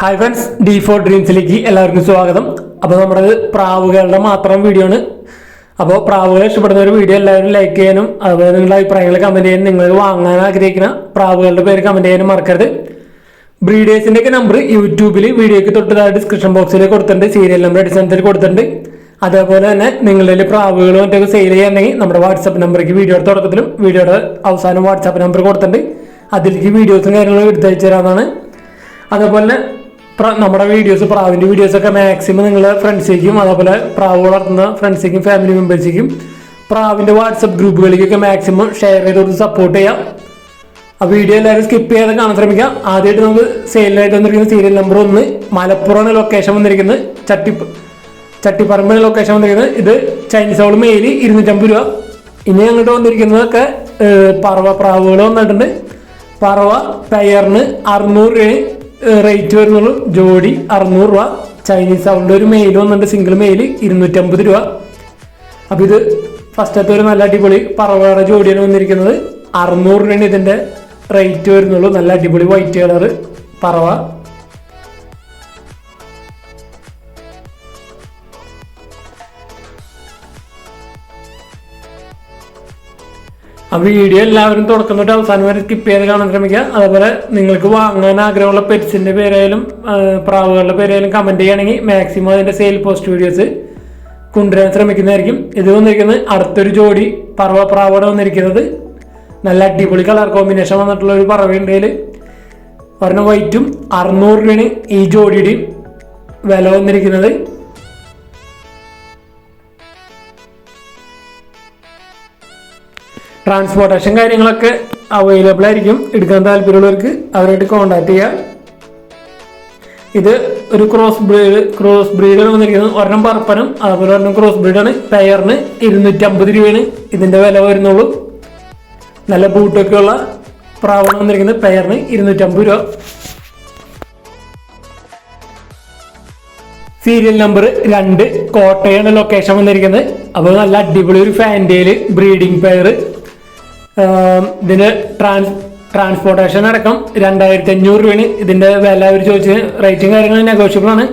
Hi friends D four ഡ്രീംസിലേക്ക് എല്ലാവർക്കും സ്വാഗതം. അപ്പോൾ നമ്മുടെ പ്രാവുകളുടെ മാത്രം വീഡിയോ ആണ്. അപ്പോൾ പ്രാവുകളെ ഇഷ്ടപ്പെടുന്ന ഒരു വീഡിയോ എല്ലാവരും ലൈക്ക് ചെയ്യാനും അതുപോലെ നിങ്ങളുടെ അഭിപ്രായങ്ങൾ കമന്റ് ചെയ്യാനും നിങ്ങൾ വാങ്ങാൻ ആഗ്രഹിക്കുന്ന പ്രാവുകളുടെ പേര് കമന്റ് ചെയ്യാനും മറക്കരുത്. ബ്രീഡേഴ്സിന്റെ ഒക്കെ നമ്പർ യൂട്യൂബിൽ വീഡിയോയ്ക്ക് തൊട്ടതായ ഡിസ്ക്രിപ്ഷൻ ബോക്സിൽ കൊടുത്തിട്ടുണ്ട്. സീരിയൽ നമ്പർ അടിസ്ഥാനത്തിൽ കൊടുത്തിട്ടുണ്ട്. അതേപോലെ തന്നെ നിങ്ങളുടെ പ്രാവുകളും മറ്റൊക്കെ സെയിൽ ചെയ്യാണെങ്കിൽ നമ്മുടെ വാട്സപ്പ് നമ്പറേക്ക് വീഡിയോയുടെ തുടക്കത്തിലും വീഡിയോയുടെ അവസാനം വാട്സാപ്പ് നമ്പർ കൊടുത്തിട്ടുണ്ട്. അതിലേക്ക് വീഡിയോസും കാര്യങ്ങളും എടുത്തയച്ചു തരാമെന്നാണ് അതേപോലെ നമ്മുടെ വീഡിയോസ് പ്രാവിന്റെ വീഡിയോസൊക്കെ മാക്സിമം നിങ്ങൾ ഫ്രണ്ട്സേക്കും അതേപോലെ പ്രാവ് വളർത്തുന്ന ഫ്രണ്ട്സിലേക്കും ഫാമിലി മെമ്പേഴ്സിലേക്കും പ്രാവിന്റെ വാട്സപ്പ് ഗ്രൂപ്പുകളിലേക്കൊക്കെ മാക്സിമം ഷെയർ ചെയ്ത് കൊടുത്ത് സപ്പോർട്ട് ചെയ്യാം. ആ വീഡിയോ എല്ലാവരും സ്കിപ്പ് ചെയ്യാതെ കാണാൻ ശ്രമിക്കാം. ആദ്യമായിട്ട് നമുക്ക് സെയിലായിട്ട് വന്നിരിക്കുന്ന സീരിയൽ നമ്പർ ഒന്ന് മലപ്പുറമാണ് ലൊക്കേഷൻ വന്നിരിക്കുന്നത് ചട്ടി ചട്ടിപ്പറമ്പാണ് ലൊക്കേഷൻ വന്നിരിക്കുന്നത്. ഇത് ചൈനീസ് ഹോൾ മെയിൽ ഇരുന്നൂറ്റമ്പത് രൂപ. ഇനി അങ്ങോട്ട് വന്നിരിക്കുന്നതൊക്കെ പറവ പ്രാവുകൾ വന്നിട്ടുണ്ട്. പറവ പെയറിന് അറുന്നൂറ് രൂപ റേറ്റ് വരുന്നുള്ളൂ. ജോഡി അറുന്നൂറ് രൂപ. ചൈനീസ് സൗണ്ട് ഒരു മെയിൽ വന്നിട്ടുണ്ട്. സിംഗിൾ മെയിൽ ഇരുന്നൂറ്റമ്പത് രൂപ. അപ്പോൾ ഇത് ഫസ്റ്റത്തെ ഒരു നല്ല അടിപൊളി പറവയുടെ ജോഡിയാണ് വന്നിരിക്കുന്നത്. അറുന്നൂറ് രൂപയാണ് ഇതിന്റെ റേറ്റ് വരുന്നുള്ളൂ. നല്ല അടിപൊളി വൈറ്റ് കളർ പറവ. ആ വീഡിയോ എല്ലാവരും തുടക്കം തൊട്ട് അവസാനം വരെ സ്കിപ്പ് ചെയ്ത് കാണാൻ ശ്രമിക്കുക. അതുപോലെ നിങ്ങൾക്ക് വാങ്ങാൻ ആഗ്രഹമുള്ള പെറ്റ്സിന്റെ പേരായാലും പ്രാവുകളുടെ പേരായാലും കമന്റ് ചെയ്യുകയാണെങ്കിൽ മാക്സിമം അതിന്റെ സെയിൽ പോസ്റ്റ് വീഡിയോസ് കൊണ്ടുവരാൻ ശ്രമിക്കുന്നതായിരിക്കും. ഇത് വന്നിരിക്കുന്നത് അടുത്തൊരു ജോഡി പറവ പ്രാവോടെ വന്നിരിക്കുന്നത്. നല്ല അടിപൊളി കളർ കോമ്പിനേഷൻ വന്നിട്ടുള്ള ഒരു പറവയുണ്ട് ഇതിൽ ഒരെണ്ണം വൈറ്റും അറുന്നൂറ് രൂപയാണ് ഈ ജോഡിയുടെയും വില വന്നിരിക്കുന്നത്. ട്രാൻസ്പോർട്ടേഷൻ കാര്യങ്ങളൊക്കെ അവൈലബിൾ ആയിരിക്കും. എടുക്കാൻ താല്പര്യമുള്ളവർക്ക് അവരായിട്ട് കോണ്ടാക്ട് ചെയ്യാം. ഇത് ഒരു ക്രോസ് ബ്രീഡ് ക്രോസ് ബ്രീഡാണ് വന്നിരിക്കുന്നത്. ഒരെണ്ണം പറപ്പനും അതുപോലെ ഒരെണ്ണം ക്രോസ് ബ്രീഡാണ് പെയറിന് ഇരുന്നൂറ്റമ്പത് രൂപയാണ് ഇതിന്റെ വില വരുന്നുള്ളൂ. നല്ല ബൂട്ടൊക്കെ ഉള്ള പ്രാവണം വന്നിരിക്കുന്നത് പെയറിന് ഇരുന്നൂറ്റമ്പത് രൂപ. സീരിയൽ നമ്പർ രണ്ട് കോട്ടയാണ് ലൊക്കേഷൻ വന്നിരിക്കുന്നത്. അപ്പോൾ നല്ല അടിപൊളി ഒരു ഫാന്റയിൽ ബ്രീഡിംഗ് പെയർ ഇതിന്റെ ട്രാൻസ് ട്രാൻസ്പോർട്ടേഷൻ അടക്കം രണ്ടായിരത്തി അഞ്ഞൂറ് രൂപയാണ് ഇതിന്റെ വില. അവർ ചോദിച്ചത് റേറ്റും കാര്യങ്ങളും നെഗോഷ്യബിൾ ആണ്.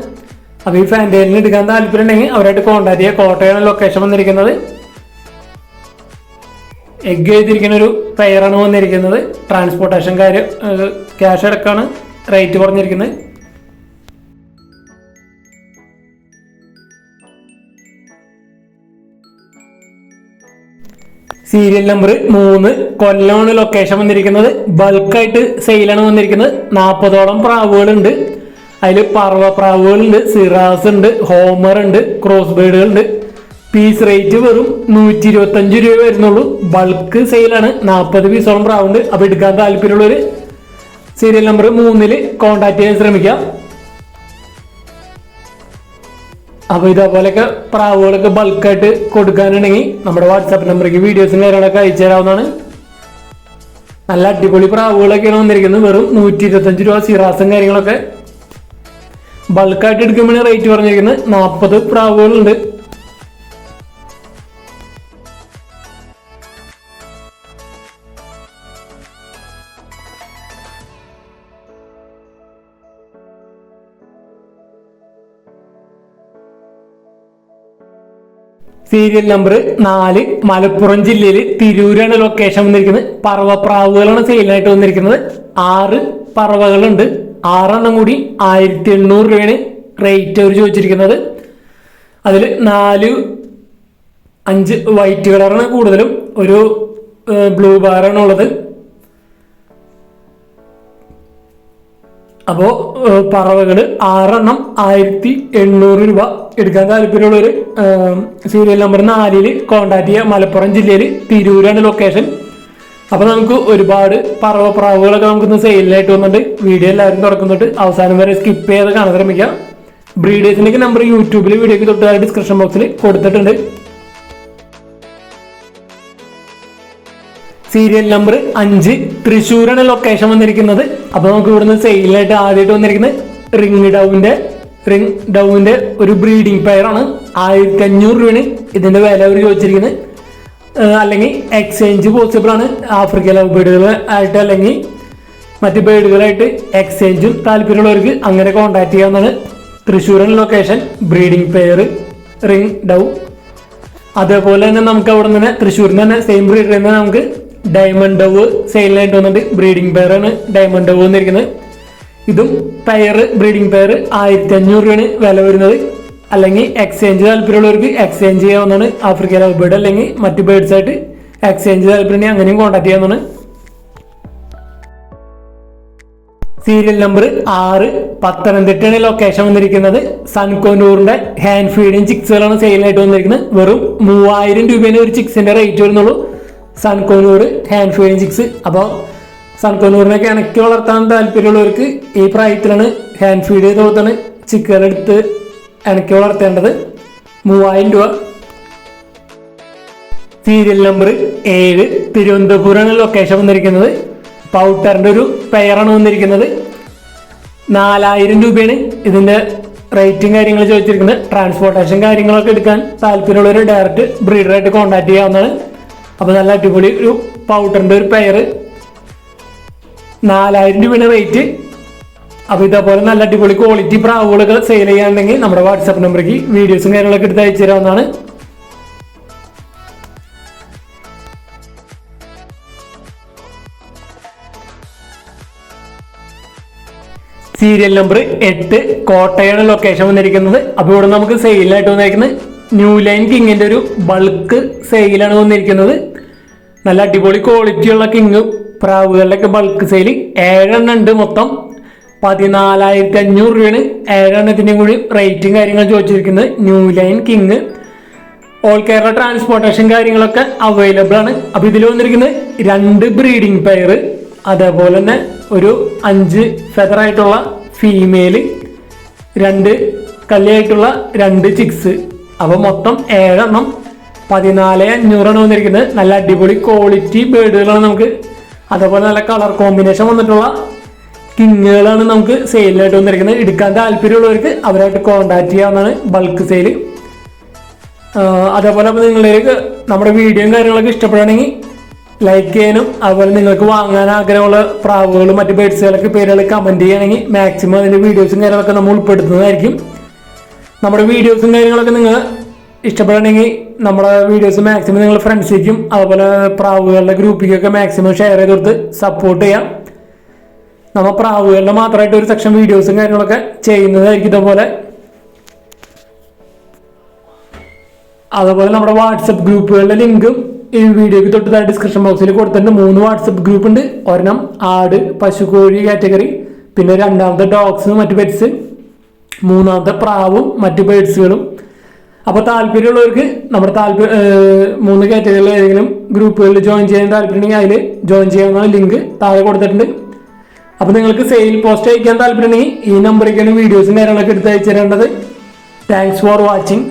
അപ്പോൾ ഈ ഫാന്റെയിലിന് എടുക്കാൻ താല്പര്യം ഉണ്ടെങ്കിൽ അവരായിട്ട് കോൺടാക്ട് ചെയ്യുക കോട്ടയാണ് ലൊക്കേഷൻ വന്നിരിക്കുന്നത്. എഗ് ചെയ്തിരിക്കുന്ന ഒരു പെയറാണ് വന്നിരിക്കുന്നത്. ട്രാൻസ്പോർട്ടേഷൻ കാര്യം ക്യാഷ് അടക്കമാണ് റേറ്റ് കുറഞ്ഞിരിക്കുന്നത്. സീരിയൽ നമ്പർ മൂന്ന് കൊല്ലമാണ് ലൊക്കേഷൻ വന്നിരിക്കുന്നത്. ബൾക്കായിട്ട് സെയിലാണ് വന്നിരിക്കുന്നത്. നാൽപ്പതോളം പ്രാവുകളുണ്ട്. അതിൽ പറവ പ്രാവുകളുണ്ട് സിറാസ് ഉണ്ട് ഹോമർ ഉണ്ട് ക്രോസ് ബേഡുകളുണ്ട് പീസ് റേറ്റ് വെറും നൂറ്റി ഇരുപത്തഞ്ച് രൂപ വരുന്നുള്ളൂ. ബൾക്ക് സെയിലാണ് നാൽപ്പത് പീസോളം പ്രാവുണ്ട്. അപ്പോൾ എടുക്കാൻ താല്പര്യമുള്ളവർ സീരിയൽ നമ്പർ മൂന്നിൽ കോൺടാക്ട് ചെയ്യാൻ ശ്രമിക്കാം. അപ്പോൾ ഇതേപോലെയൊക്കെ പ്രാവുകളൊക്കെ ബൾക്കായിട്ട് കൊടുക്കാനുണ്ടെങ്കിൽ നമ്മുടെ വാട്സാപ്പ് നമ്പറിലേക്ക് വീഡിയോസും കാര്യങ്ങളൊക്കെ അയച്ചു തരാവുന്നതാണ്. നല്ല അടിപൊളി പ്രാവുകളൊക്കെയാണ് വന്നിരിക്കുന്നത്. വെറും നൂറ്റി ഇരുപത്തഞ്ച് രൂപ സിറാസും കാര്യങ്ങളൊക്കെ ബൾക്കായിട്ട് എടുക്കുമ്പോഴാണ് റേറ്റ് പറഞ്ഞിരിക്കുന്നത്. നാൽപ്പത് പ്രാവുകളുണ്ട്. സീരിയൽ നമ്പർ നാല് മലപ്പുറം ജില്ലയിൽ തിരൂരാണ് ലൊക്കേഷൻ വന്നിരിക്കുന്നത്. പർവപ്രാവുകളാണ് സെയിലായിട്ട് വന്നിരിക്കുന്നത്. ആറ് പറവകളുണ്ട്. ആറെണ്ണം കൂടി ആയിരത്തി എണ്ണൂറ് രൂപയാണ് റേറ്റ് അവർ ചോദിച്ചിരിക്കുന്നത്. അതിൽ നാല് അഞ്ച് വൈറ്റ് കളറാണ് കൂടുതലും. ഒരു ബ്ലൂ ബാറാണ് ഉള്ളത്. അപ്പോൾ പറവകൾ ആറെണ്ണം ആയിരത്തി എണ്ണൂറ് രൂപ എടുക്കാൻ താല്പര്യമുള്ളവർ സീരിയൽ നമ്പർ നാലിൽ കോണ്ടാക്ട് ചെയ്യുക മലപ്പുറം ജില്ലയിൽ തിരൂരാണ് ലൊക്കേഷൻ അപ്പോൾ നമുക്ക് ഒരുപാട് പറവ പ്രാവുകളൊക്കെ നമുക്കിന്ന് സെയിലിനായിട്ട് വന്നിട്ട് വീഡിയോ എല്ലാവരും തുറക്കുന്നുണ്ട്. അവസാനം വരെ സ്കിപ്പ് ചെയ്ത് കാണാൻ ശ്രമിക്കാം. ബ്രീഡേഴ്സിന്റെയൊക്കെ നമ്പർ യൂട്യൂബിൽ വീഡിയോക്ക് തൊട്ട് ഡിസ്ക്രിപ്ഷൻ ബോക്സിൽ കൊടുത്തിട്ടുണ്ട്. സീരിയൽ നമ്പർ അഞ്ച്. തൃശ്ശൂരാണ് ലൊക്കേഷൻ വന്നിരിക്കുന്നത്. അപ്പോൾ നമുക്ക് ഇവിടുന്ന് സെയിലായിട്ട് ആദ്യമായിട്ട് വന്നിരിക്കുന്നത് റിംഗ് ഡൗവിന്റെ റിംഗ് ഡൗവിന്റെ ഒരു ബ്രീഡിംഗ് പെയറാണ് ആയിരത്തി അഞ്ഞൂറ് രൂപയാണ് ഇതിന്റെ വില അവർ ചോദിച്ചിരിക്കുന്നത്. അല്ലെങ്കിൽ എക്സ്ചേഞ്ച് പോസിബിൾ ആണ്. ആഫ്രിക്കൻ ലവ് ബേഡുകൾ ആയിട്ട് അല്ലെങ്കിൽ മറ്റ് ബേഡുകളായിട്ട് എക്സ്ചേഞ്ചും താല്പര്യമുള്ളവർക്ക് അങ്ങനെ കോൺടാക്ട് ചെയ്യാവുന്നതാണ്. തൃശ്ശൂരൻ location breeding pair ring dove അതേപോലെ തന്നെ നമുക്ക് അവിടെ നിന്ന് തൃശ്ശൂരിൽ തന്നെ സെയിം ബ്രീഡിൽ തന്നെ നമുക്ക് ഡയമണ്ട് ഡവ് സെയിലായിട്ട് വന്നിട്ട് ബ്രീഡിംഗ് പെയറാണ് ഡയമണ്ട് ഡവ് വന്നിരിക്കുന്നത്. ഇതും പെയർ ബ്രീഡിംഗ് പെയർ ആയിരത്തി അഞ്ഞൂറ് രൂപയാണ് വില വരുന്നത്. അല്ലെങ്കിൽ എക്സ്ചേഞ്ച് താല്പര്യമുള്ളവർക്ക് എക്സ്ചേഞ്ച് ചെയ്യാവുന്നതാണ്. ആഫ്രിക്കൻ ലവ് ബേർഡ് അല്ലെങ്കിൽ മറ്റ് ബേർഡ്സ് ആയിട്ട് എക്സ്ചേഞ്ച് താല്പര്യം അങ്ങനെയും കോൺടാക്ട് ചെയ്യാവുന്നതാണ്. സീരിയൽ നമ്പർ ആറ് പത്തനംതിട്ടയാണ് ലൊക്കേഷൻ വന്നിരിക്കുന്നത്. സൺകോനൂറിന്റെ ഹാൻഡ് ഫീഡിങ് ചിക്സുകളാണ് സെയിലായിട്ട് വന്നിരിക്കുന്നത്. വെറും മൂവായിരം രൂപയാണ് ഒരു ചിക്സിന്റെ റേറ്റ് വരുന്നുള്ളൂ. സൺകോനൂർ ഹാൻഡ് ഫീഡിങ് അപ്പോൾ സൺകോനൂറിനൊക്കെ ഇണക്കി വളർത്താൻ താല്പര്യമുള്ളവർക്ക് ഈ പ്രായത്തിലാണ് ഹാൻഡ് ഫീഡ് ചെയ്ത് കൊടുത്താണ് എടുത്ത് ഇണക്കി വളർത്തേണ്ടത്. മൂവായിരം രൂപ. സീരിയൽ നമ്പർ ഏഴ്. തിരുവനന്തപുരമാണ് ലൊക്കേഷൻ വന്നിരിക്കുന്നത്. പൗട്ടറിന്റെ ഒരു പെയറാണ് വന്നിരിക്കുന്നത്. നാലായിരം രൂപയാണ് ഇതിന്റെ റേറ്റും കാര്യങ്ങൾ ചോദിച്ചിരിക്കുന്നത്. ട്രാൻസ്പോർട്ടേഷൻ കാര്യങ്ങളൊക്കെ എടുക്കാൻ താല്പര്യമുള്ളവർ ഡയറക്റ്റ് ബ്രീഡറായിട്ട് കോൺടാക്ട് ചെയ്യാവുന്നതാണ്. അപ്പോൾ നല്ല അടിപൊളി ഒരു പൗഡറിന്റെ ഒരു പെയർ നാലായിരം രൂപയാണ് റേറ്റ് അപ്പോൾ ഇതേപോലെ നല്ല അടിപൊളി ക്വാളിറ്റി പ്രാവുകളൊക്കെ സെയിൽ ചെയ്യാനുണ്ടെങ്കിൽ നമ്മുടെ വാട്സാപ്പ് നമ്പറേക്ക് വീഡിയോസും കാര്യങ്ങളൊക്കെ എടുത്ത് അയച്ചു തരാവുന്നതാണ്. സീരിയൽ നമ്പർ എട്ട് കോട്ടയാണ് ലൊക്കേഷൻ വന്നിരിക്കുന്നത്. അപ്പോൾ ഇവിടെ നമുക്ക് സെയിലായിട്ട് വന്നിരിക്കുന്നത് ന്യൂ ലൈൻ കിങ്ങിന്റെ ഒരു ബൾക്ക് സെയിലാണ് വന്നിരിക്കുന്നത്. നല്ല അടിപൊളി ക്വാളിറ്റിയുള്ള കിങ് പ്രാവുകളുടെയൊക്കെ ബൾക്ക് സെയിൽ ഏഴെണ്ണം ഉണ്ട് മൊത്തം. പതിനാലായിരത്തി അഞ്ഞൂറ് രൂപയാണ് ഏഴെണ്ണത്തിന്റെയും കൂടി റേറ്റും കാര്യങ്ങളും ചോദിച്ചിരിക്കുന്നത് new line king all Kerala transportation കാര്യങ്ങളൊക്കെ അവൈലബിൾ ആണ്. അപ്പോൾ ഇതിൽ വന്നിരിക്കുന്നത് രണ്ട് ബ്രീഡിംഗ് പെയർ അതേപോലെ തന്നെ ഒരു അഞ്ച് ഫെദർ ഫീമെയിൽ രണ്ട് കല്ലിയായിട്ടുള്ള രണ്ട് ചിക്സ് അപ്പോൾ മൊത്തം ഏഴെണ്ണം പതിനാല് അഞ്ഞൂറാണ് വന്നിരിക്കുന്നത്. നല്ല അടിപൊളി ക്വാളിറ്റി ബേഡുകളാണ് നമുക്ക്. അതേപോലെ നല്ല കളർ കോമ്പിനേഷൻ വന്നിട്ടുള്ള കിങ്ങുകളാണ് നമുക്ക് സെയിലായിട്ട് വന്നിരിക്കുന്നത്. എടുക്കാൻ താല്പര്യമുള്ളവർക്ക് അവരായിട്ട് കോൺടാക്ട് ചെയ്യാവുന്നതാണ് ബൾക്ക് സെയിൽ അതേപോലെ അപ്പോൾ നിങ്ങളിലേക്ക് നമ്മുടെ വീഡിയോയും കാര്യങ്ങളൊക്കെ ഇഷ്ടപ്പെടുകയാണെങ്കിൽ ലൈക്ക് ചെയ്യാനും അതുപോലെ നിങ്ങൾക്ക് വാങ്ങാൻ ആഗ്രഹമുള്ള പ്രാവുകളും മറ്റ് ബേഡ്സുകളൊക്കെ പേരുകൾ കമന്റ് ചെയ്യുകയാണെങ്കിൽ മാക്സിമം അതിന്റെ വീഡിയോസും കാര്യങ്ങളൊക്കെ നമ്മൾ ഉൾപ്പെടുത്തുന്നതായിരിക്കും. നമ്മുടെ വീഡിയോസും കാര്യങ്ങളൊക്കെ നിങ്ങൾ ഇഷ്ടപ്പെടുകയാണെങ്കിൽ നമ്മുടെ വീഡിയോസ് മാക്സിമം നിങ്ങൾ ഫ്രണ്ട്സിലേക്കും അതുപോലെ പ്രാവുകളുടെ ഗ്രൂപ്പിലേക്കൊക്കെ മാക്സിമം ഷെയർ ചെയ്ത് കൊടുത്ത് സപ്പോർട്ട് ചെയ്യാം. നമ്മൾ പ്രാവുകളുടെ മാത്രമായിട്ട് ഒരു സെക്ഷൻ വീഡിയോസും കാര്യങ്ങളൊക്കെ ചെയ്യുന്നതായിരിക്കും ഇതുപോലെ. അതുപോലെ നമ്മുടെ വാട്സപ്പ് ഗ്രൂപ്പുകളുടെ ലിങ്കും ഈ വീഡിയോക്ക് തൊട്ട് ഡിസ്ക്രിപ്ഷൻ ബോക്സിൽ കൊടുത്തിട്ടുണ്ട്. മൂന്ന് വാട്സപ്പ് ഗ്രൂപ്പ് ഉണ്ട്. ഒരെണ്ണം ആട് പശു കോഴി കാറ്റഗറി പിന്നെ രണ്ടാമത്തെ ഡോഗ്സ് മറ്റു പെറ്റ്സ് മൂന്നാമത്തെ പ്രാവും മറ്റ് ബേഡ്സുകളും അപ്പോൾ താല്പര്യമുള്ളവർക്ക് നമ്മുടെ താല്പര്യ മൂന്ന് കാറ്റഗറിയിൽ ഏതെങ്കിലും ഗ്രൂപ്പുകളിൽ ജോയിൻ ചെയ്യാൻ താല്പര്യമുണ്ടെങ്കിൽ അതിൽ ജോയിൻ ചെയ്യാവുന്ന ലിങ്ക് താഴെ കൊടുത്തിട്ടുണ്ട്. അപ്പോൾ നിങ്ങൾക്ക് സെയിൽ പോസ്റ്റ് അയക്കാൻ താല്പര്യമുണ്ടെങ്കിൽ ഈ നമ്പറിലേക്കാണ് വീഡിയോസും കാര്യങ്ങളൊക്കെ എടുത്ത് അയച്ചു തരേണ്ടത്. Thanks for watching